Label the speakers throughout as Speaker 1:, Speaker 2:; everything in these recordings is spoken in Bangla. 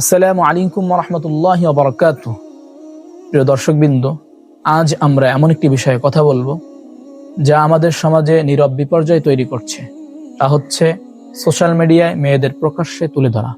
Speaker 1: আসসালামু আলাইকুম রহমতুল্লাহ বরকাত প্রিয় দর্শকবৃন্দ, আজ আমরা এমন একটি বিষয়ে কথা বলব যা আমাদের সমাজে নীরব বিপর্যয় তৈরি করছে। তা হচ্ছে সোশ্যাল মিডিয়ায় মেয়েদের প্রকাশ্যে তুলে ধরা।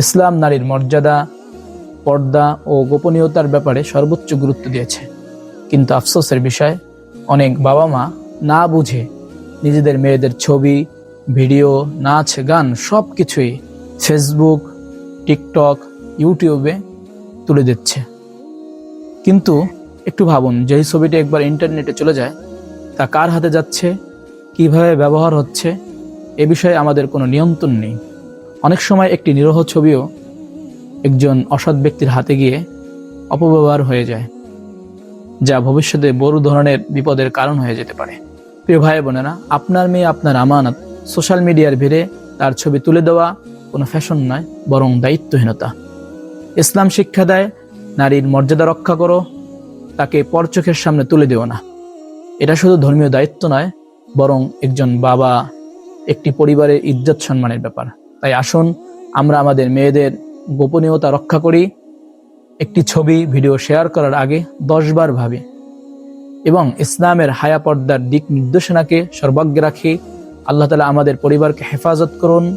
Speaker 1: ইসলাম নারীর মর্যাদা, পর্দা ও গোপনীয়তার ব্যাপারে সর্বোচ্চ গুরুত্ব দিয়েছে। কিন্তু আফসোসের বিষয়, অনেক বাবা মা না বুঝে নিজেদের মেয়েদের ছবি, ভিডিও, নাচ, গান সব কিছুই ফেসবুক টিকটক, ইউটিউবে তুলে দিচ্ছে। কিন্তু একটু ভাবুন, যেই ছবিটি একবার ইন্টারনেটে চলে যায়, তা কার হাতে যাচ্ছে, কীভাবে ব্যবহার হচ্ছে, এ বিষয়ে আমাদের কোনো নিয়ন্ত্রণ নেই। অনেক সময় একটি নিরহ ছবিও একজন অসৎ ব্যক্তির হাতে গিয়ে অপব্যবহার হয়ে যায়, যা ভবিষ্যতে বড় ধরনের বিপদের কারণ হয়ে যেতে পারে। প্রিয় ভাই বোনেরা আপনার মেয়ে, আপনার আমানত, সোশ্যাল মিডিয়ার ভিড়ে তার ছবি তুলে দেওয়া কোনো ফ্যাশন নয়, বরং দায়িত্বহীনতা। ইসলাম শিক্ষা দেয়, নারীর মর্যাদা রক্ষা করো, তাকে পরচোখের সামনে তুলে দিও না। এটা শুধু ধর্মীয় দায়িত্ব নয়, বরং একজন বাবা, একটি পরিবারের ইজ্জত সম্মানের ব্যাপার। তাই আসুন, আমরা আমাদের মেয়েদের গোপনীয়তা রক্ষা করি। একটি ছবি, ভিডিও শেয়ার করার আগে দশবার ভাবি। এবং ইসলামের হায়া পর্দার দিক নির্দেশনাকে সর্বাগ্যে রাখি। আল্লাহ তালা আমাদের পরিবারকে হেফাজত করুন।